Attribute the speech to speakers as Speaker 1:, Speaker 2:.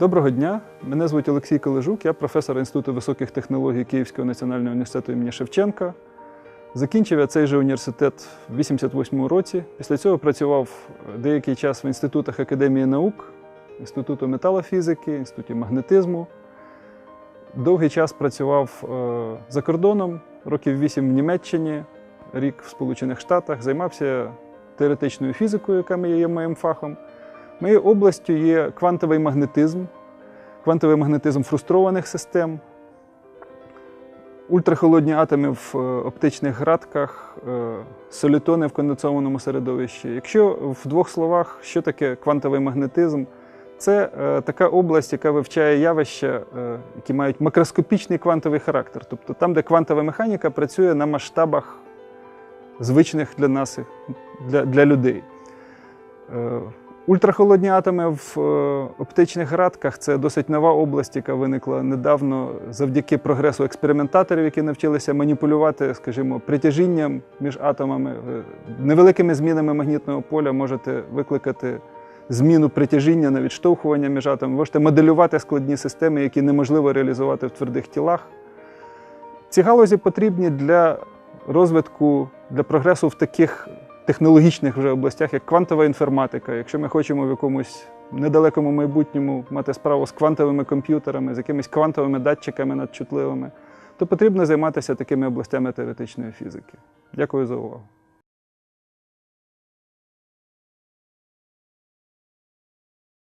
Speaker 1: Доброго дня, мене звуть Олексій Колежук, я професор Інституту високих технологій Київського національного університету імені Шевченка. Закінчив я цей же університет в 88-му році. Після цього працював деякий час в інститутах Академії наук, Інституту металофізики, Інституті магнетизму. Довгий час працював е, за кордоном, років 8 в Німеччині, рік в Сполучених Штатах, займався теоретичною фізикою, яка є моїм фахом. Моєю областю є квантовий магнетизм, квантовий магнетизм фрустрованих систем, ультрахолодні атоми в е, оптичних градках, е, солітони в конденсованому середовищі. Якщо в двох словах, що таке квантовий магнетизм? Це е, така область, яка вивчає явища, які мають макроскопічний квантовий характер, тобто там, де квантова механіка працює на масштабах звичних для нас, для, для людей. Е, Ультрахолодні атоми в е, оптичних градках це досить нова область, яка виникла недавно завдяки прогресу експериментаторів, які навчилися маніпулювати, скажімо, притяжінням між атомами. Невеликими змінами магнітного поля можете викликати зміну притяжіння на відштовхування між атомами. Можете моделювати складні системи, які неможливо реалізувати в твердих тілах. Ці галузі потрібні для розвитку, для прогресу в таких технологічних вже областях, як квантова інформатика. Якщо ми хочемо в якомусь недалекому майбутньому мати справу з квантовими комп'ютерами, з якимись квантовими датчиками надчутливими, то потрібно займатися такими областями теоретичної фізики. Дякую за увагу.